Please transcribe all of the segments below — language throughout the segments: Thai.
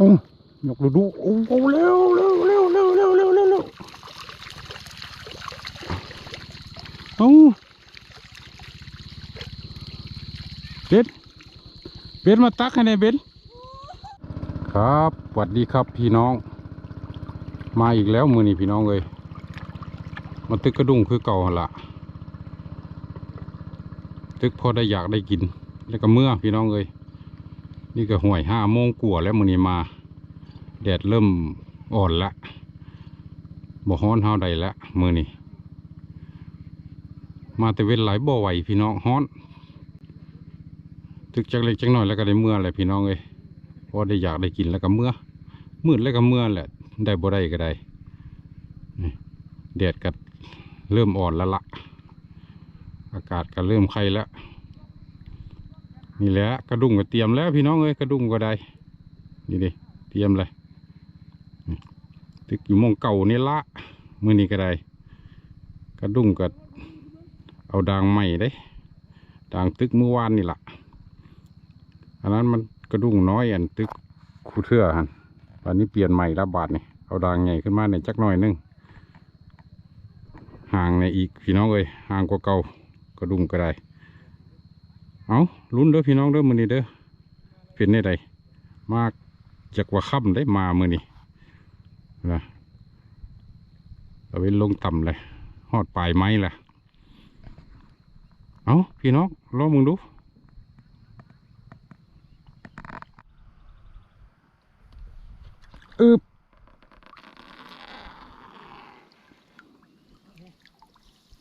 โอ้ยกดูดูโอ้โหเร็วเร็วเร็วเร็วเร็วเร็วเร็วเร็วโอ้เบ็ดเบ็ดมาตักให้ในเบ็ดครับสวัสดีครับพี่น้อง มาอีกแล้วมือนี่พี่น้องเลยมาตึกกระดุงคือเก่าละตึกพอได้อยากได้กิน แล้วก็เมื่อพี่น้องเลย นี่ก็ห่วยห้าโมงกว่าแล้วมื้อนี้มา แดดเริ่มอ่อนละบ่ฮ้อนเฮาใดละมื้อนี้มาแต่เว้นหลายบ่ไหวพี่น้องฮ้อนตึกจักเล็กจักน้อยแล้วก็ได้เมื่อแหละพี่น้องเอ้ยพอได้อยากได้กินแล้วก็เมื่อมืดแล้วก็เมื่อแหละ ได้บ่ได้ก็ได้แดดก็เริ่มอ่อนล้วละอากาศก็เริ่มไข้แล้ว นี่แหละกระดุงก็เตรียมแล้วพี่น้องเอ้ยกระดุงก็ได้ นี่ดิเตรียมเลยตึกอยู่มองเก่านี่ละมือนี้ก็ได้ กระดุงก็เอาดางใหม่ได้ดางตึกเมื่อวานนี่ละอันนั้นมันกระดุงน้อยอันตึกคูเทื่อหันตอนนี้เปลี่ยนใหม่ละบาทนี่เอาดางใหญ่ขึ้นมาเนี่ยจักหน่อยหนึงห่างในอีกพี่น้องเอ้ยห่างกว่าเก่ากระดุงก็ได้ เอาลุ้นเด้อพี่น้องเด้อมือนี้เด้อเป็นได้ใดมากจากว่าค่ำได้มามือนี้นะเอาไว้ลงต่ำเลยหอดปลายไม้แหละเอาพี่น้องลองมึงดูอึบ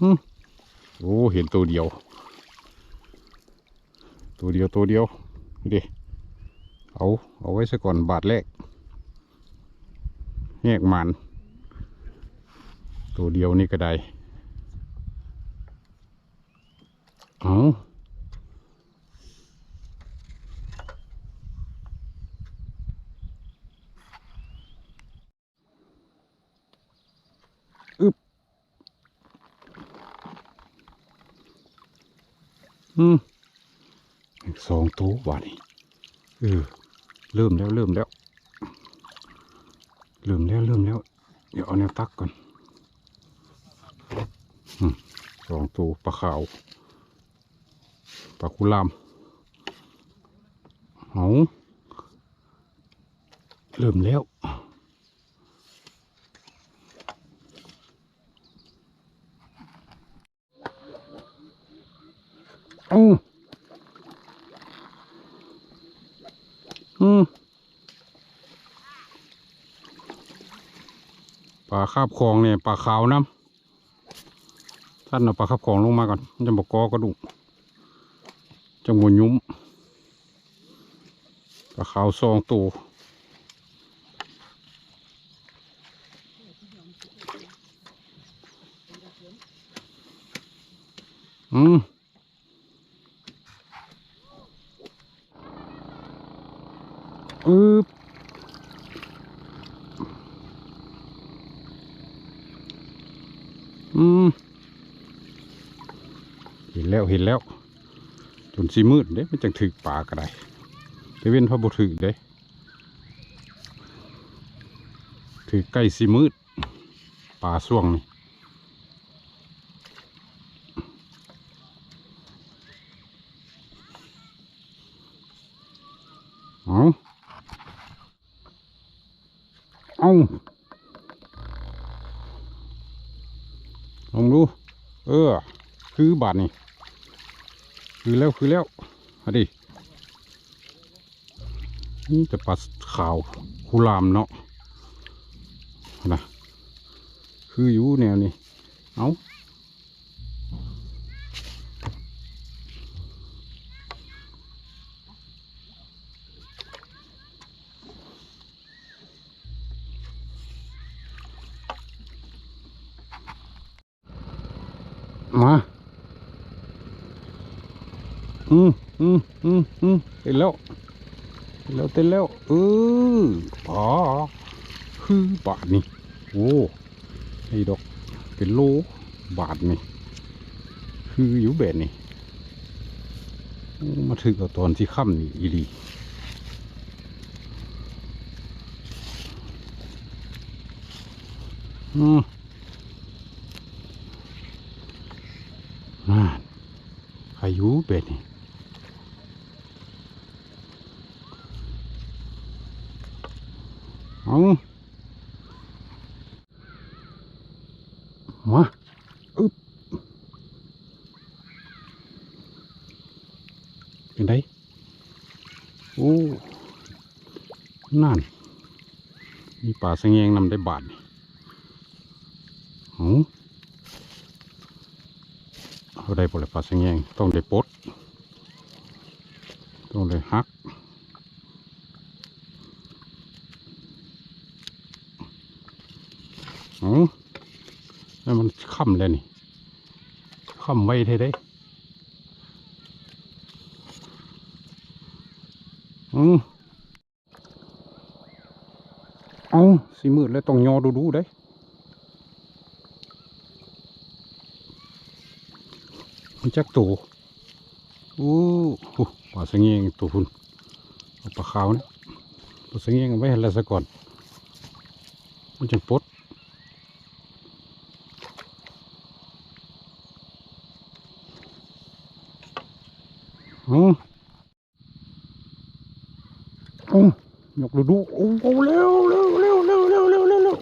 อืมโอ้เห็นตัวเดียว ตัวเดียวตัวเดียวนี่ดิเอาเอาไว้ซะก่อนบาทแรกแยกมัน ตัวเดียวนี่ก็ได้เอาอึบอืมอีก สองตัววานี่เออเริ่มแล้วเริ่มแล้วเริ่มแล้วเริ่มแล้ว เดี๋ยวเอาแนวตักก่อนอืมสองตัวปลาขาวปลาคุลามเอาเริ่มแล้วเอาอืมป ลาคาบคลองเนี่ยปลาขาวน้ำท่านเอาปลาคาบคลองลงมาก่อนจะบอกกอกระดูกจังหวยุ้มปลาขาวซองตัวอืม อึบอืม เห็นแล้ว จนสีมืดเด้มันจังถึกปลาก็ได้แต่เว้นพระบุถึกเด้ถือใกล้สีมืดปลาส่วงนี่เอาเอาลองดู เออ คือบาทนี่ คือแล้วคือแล้วอดินี่จะปลาขาวคูลามเนาะนะคืออยู่แนวนี้เอา้า อืมอืมอืมอืมเต็นแล้วเต็นแล้วเต้นแล้วเออพอคือบาทนี่โอ้ไอ้ดอกเป็นโลบาทนี่คืออยู่แบบนี่มาถึงกับตอนที่ค่ำนี่อีดีอืมนั่นอายุเป็นนี่ เอามาอึบเป็นไงโอ้นั่นมีป่าสะแงงนำได้บาทเอาเอาได้ปลยป่าสะแงงต้องได้ปดต้องได้หัก เอาแล้วมัน ค่ำแล้วนี่ค่ำไว้เท่ได้อือเอาสีมืดแล้วต้องยอดูดูได้มันจักตัวโอ้โหปลาสงเงงตัวพุ่นเอาปลาขาวนะปลาสงเงงไว้ให้ล้วซะก่อน มันจะปด อาเอายกดูดูโอ้โหเร็วเร็วเร็วเร็วเร็วเร็วเร็วเร็ว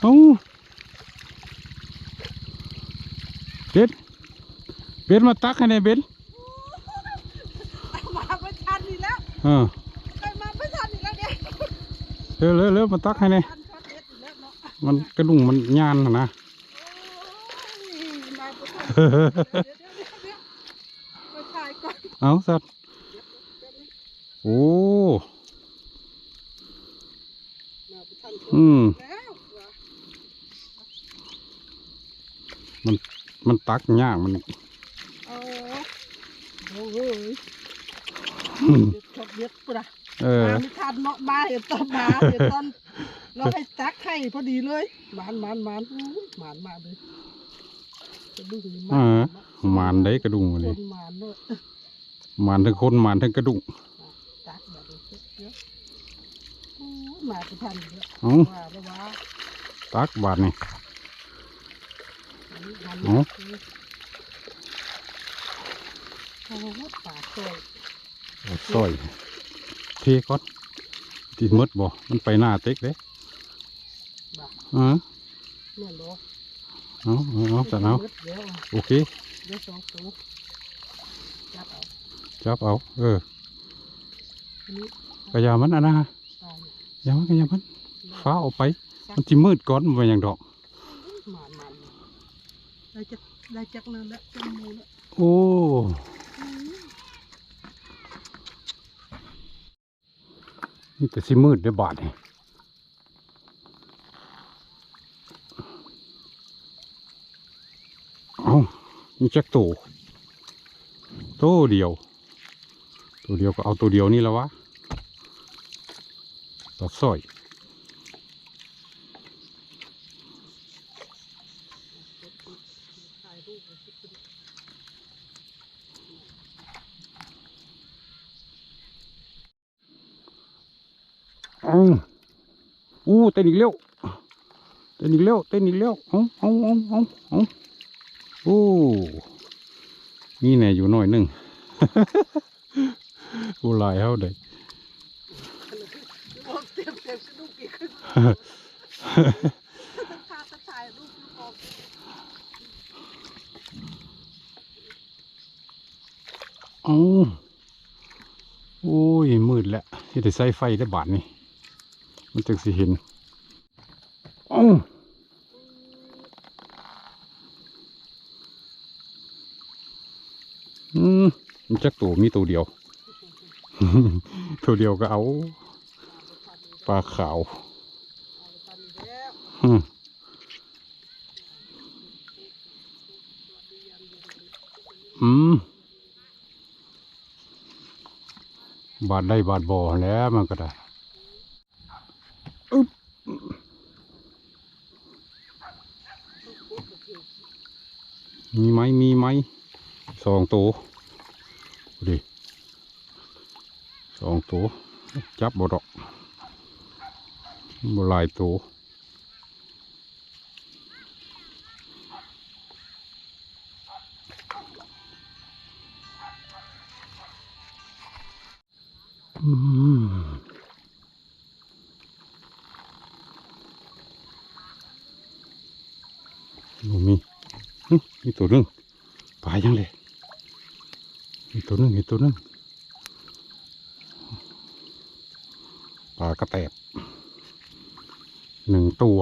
เอาเบ็ดเบ็ดมาตักให้ในอยเบ็ดมาไม่ทันอีกแล้วเออไปมาไม่ทันอีกแล้วเนี่ยเร็วเร็วเร็วมาตักให้ในอยทันช็อตเด็ดอีกแล้วเนาะมันกระดุงมันยานน่ะนะ โอ้ยมาไม่ทัน เอาสัตว์โอ้มาไม่ทันมันตักยากมันโอ้โหอืมเด็ดช็อตเด็ดปุ๊ดะเออไม่ทันเนาะมาเห็นตอนมาเห็นตอนเราให้ซักให้พอดีเลยหมานหมานหมานหมานมาเลย จะดูนี่เออเนาะมานได้กระดุงคเลยนหมานเนาะมานทั้งคนมานทั้งกระดุงตักแบบนี้เยอะโอ้ยมาไม่ทันอีกแล้วเอาว่าแล้วว่าตักบาทนี่อันนี้หันเอ้าโอ้โหปากสวยเอาซอยเทก่อนติดมดบ่ มันไปหน้าเต็กเด้บ่าอ่าเมื่อโล เอาเอาจัดเอาโอเคจับเอาเออพยายามันอะนะยามันกยามันฟ้าออกไป มันจะมืดก้อนมันอย่างดอกโอ้นี่แต่สิมืดได้บาทเนี่ย นี่จักโตโตเดียว ตัวเดียวก็เอาตัวเดียวนี่แล้ววะตัดสร้อยเอาอู้เต้นอีกแล้วเต้นอีกแล้วเต้นอีกแล้วเอาเอาเอาเอาเอา โอ้นี่แน่อยู่หน่อยหนึ่งผู้ลายเขาเด็กโอ้เอาโอ้ย มืดแล้วที่ได้ใส่ไฟได้บาทนี่มันจึงสิเห็น เอา อืมมันจักตัวมีตัวเดียว ตัวเดียวก็เอาปลาขาวทันแล้วอืมอืมบาดได้บาดบ่อแล้วมันก็ได้อึ๊บมีไหมมีไหม สองตัวดิสองตัวจับบ่ดอกบหลายตัวอืมมีมีตัวนึงปลายังเลย ตัวนึงอีตัวนึงปลากระแตบหนึ่งตัว